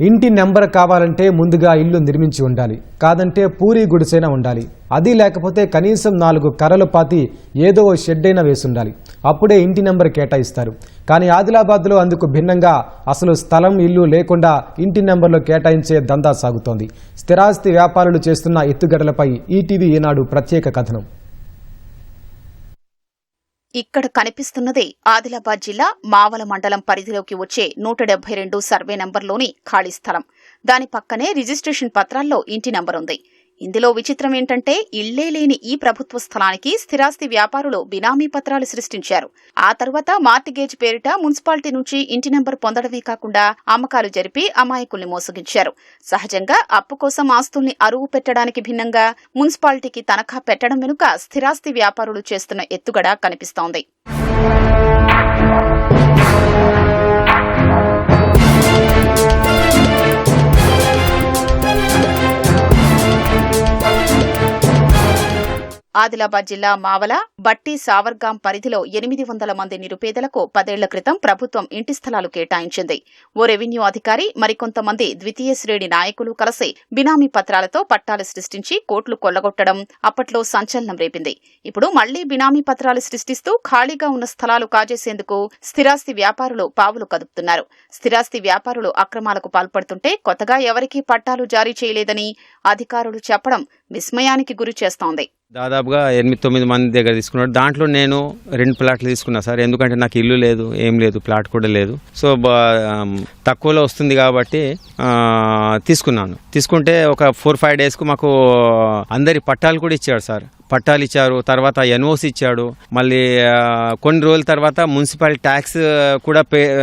ఇంటి నెంబర్ కావాలంటే ముందుగా ఇల్లు నిర్మించి ఉండాలి. కాదంటే పూరి గుడిసైనా ఉండాలి. అది లేకపోతే కనీసం నాలుగు కర్రలు పాతి ఏదో ఓ షెడ్ అయినా వేసుండాలి. అప్పుడే ఇంటి నెంబర్ కేటాయిస్తారు. కానీ ఆదిలాబాద్లో అందుకు భిన్నంగా అసలు స్థలం ఇల్లు లేకుండా ఇంటి నెంబర్లు కేటాయించే దందా సాగుతోంది. స్థిరాస్తి వ్యాపారులు చేస్తున్న ఎత్తుగడలపై ఈటీవీ ఈనాడు ప్రత్యేక కథనం. ఇక్కడ కనిపిస్తున్నదే ఆదిలాబాద్ జిల్లా మావల మండలం పరిధిలోకి వచ్చే నూట డెబ్బై రెండు సర్వే నంబర్లోని ఖాళీ స్థలం. దాని పక్కనే రిజిస్ట్రేషన్ పత్రాల్లో ఇంటి నంబర్ ఉంది ఇందులో విచిత్రం ఏంటంటే ఇళ్ళే లేని ఈ ప్రభుత్వ స్థలానికి స్థిరాస్తి వ్యాపారులు బినామీ పత్రాలు సృష్టించారు. ఆ తర్వాత మార్టిగేజ్ పేరిట మున్సిపాలిటీ నుంచి ఇంటి నెంబర్ పొందడమే కాకుండా అమ్మకాలు జరిపి అమాయకుల్ని మోసగించారు. సహజంగా అప్పు కోసం ఆస్తుల్ని అరువు పెట్టడానికి భిన్నంగా మున్సిపాలిటీకి తనఖా పెట్టడం వెనుక స్థిరాస్తి వ్యాపారులు చేస్తున్న ఎత్తుగడ కనిపిస్తోంది. ఆదిలాబాద్ జిల్లా మావల బట్టి సావర్గాం పరిధిలో ఎనిమిది వందల మంది నిరుపేదలకు పదేళ్ళ క్రితం ప్రభుత్వం ఇంటి స్థలాలు కేటాయించింది. ఓ రెవెన్యూ అధికారి మరికొంతమంది ద్వితీయ శ్రేణి నాయకులు కలిసి బినామీ పత్రాలతో పట్టాలు సృష్టించి కోట్లు కొల్లగొట్టడం అప్పట్లో సంచలనం రేపింది. ఇప్పుడు మళ్ళీ బినామీ పత్రాలు సృష్టిస్తూ ఖాళీగా ఉన్న స్థలాలు కాజేసేందుకు స్థిరాస్తి వ్యాపారులు పావులు కదుపుతున్నారు. స్థిరాస్తి వ్యాపారులు అక్రమాలకు పాల్పడుతుంటే కొత్తగా ఎవరికీ పట్టాలు జారీ చేయలేదని అధికారులు చెప్పడం విస్మయానికి గురి చేస్తోంది. దాదాపుగా ఎనిమిది తొమ్మిది మంది దగ్గర తీసుకున్నాడు. దాంట్లో నేను రెండు ప్లాట్లు తీసుకున్నా సార్. ఎందుకంటే నాకు ఇల్లు లేదు ఏం లేదు ప్లాట్ కూడా లేదు. సో బా- తక్కువలో వస్తుంది కాబట్టి తీసుకున్నాను. తీసుకుంటే ఒక ఫోర్ ఫైవ్ డేస్కు మాకు అందరి పట్టాలు కూడా ఇచ్చాడు సార్. పట్టాలు ఇచ్చారు తర్వాత ఎన్ఓసి ఇచ్చాడు. మళ్ళీ కొన్ని రోజుల తర్వాత మున్సిపల్ ట్యాక్స్ కూడా పే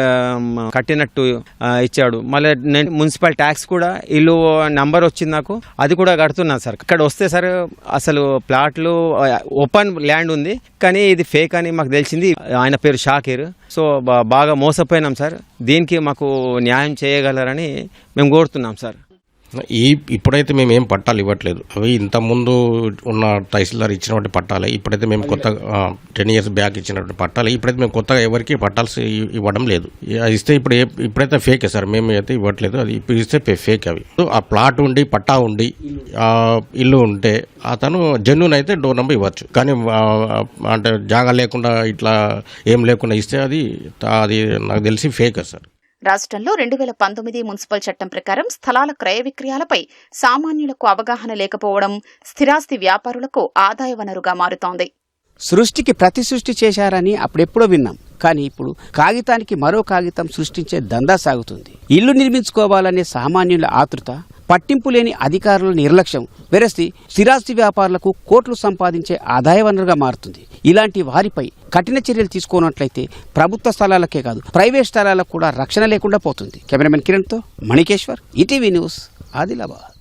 కట్టినట్టు ఇచ్చాడు. మళ్ళీ నేను మున్సిపల్ ట్యాక్స్ కూడా ఇల్లు నంబర్ వచ్చింది నాకు అది కూడా కడుతున్నాను సార్. ఇక్కడ వస్తే సార్ అసలు ప్లాట్లు ఓపెన్ ల్యాండ్ ఉంది. కానీ ఇది ఫేక్ అని మాకు తెలిసింది. ఆయన పేరు షాకీర్. సో బాగా మోసపోయినాం సార్. దీనికి మాకు న్యాయం చేయగలరని మేము కోరుతున్నాం సార్. ఈ ఇప్పుడైతే మేము ఏం పట్టాలు ఇవ్వట్లేదు. అవి ఇంత ముందు ఉన్న తహసీల్దార్ ఇచ్చినటువంటి పట్టాలే. ఇప్పుడైతే మేము కొత్త టెన్ ఇయర్స్ బ్యాక్ ఇచ్చినటువంటి పట్టాలే. ఇప్పుడైతే మేము కొత్తగా ఎవరికి పట్టాలు ఇ- ఇవ్వడం లేదు. ఇస్తే ఇప్పుడు ఇప్పుడైతే ఫేకే సార్ మేము అయితే ఇవ్వట్లేదు. అది ఇప్పుడు ఇస్తే ఫేక్ అవి. ఆ ప్లాట్ ఉండి పట్టా ఉండి ఇల్లు ఉంటే అతను జెన్యున్ అయితే డోర్ నెంబర్ ఇవ్వచ్చు. కానీ అంటే జాగా లేకుండా ఇట్లా ఏం లేకుండా ఇస్తే అది అది నాకు తెలిసి ఫేక్ సార్. రాష్ట్రంలో రెండు వేల పంతొమ్మిది మున్సిపల్ చట్టం ప్రకారం స్థలాల క్రయ విక్రయాలపై సామాన్యులకు అవగాహన లేకపోవడం స్థిరాస్తి వ్యాపారులకు ఆదాయ వనరుగా మారుతోంది. సృష్టికి ప్రతి సృష్టి చేశారని అప్పుడెప్పుడో విన్నాం. కానీ ఇప్పుడు కాగితానికి మరో కాగితం సృష్టించే దందా సాగుతుంది. ఇల్లు నిర్మించుకోవాలనే సామాన్యుల ఆతృత పట్టింపు లేని అధికారుల నిర్లక్ష్యం. వెరసి స్థిరాస్తి వ్యాపారులకు కోట్లు సంపాదించే ఆదాయ వనరుగా మారుతుంది. ఇలాంటి వారిపై కఠిన చర్యలు తీసుకోనట్లయితే ప్రభుత్వ స్థలాలకే కాదు ప్రైవేట్ స్థలాలకు కూడా రక్షణ లేకుండా పోతుంది. కెమెరామెన్ కిరణ్తో మణికేశ్వర్ ఈటీవీ న్యూస్ ఆదిలాబాద్.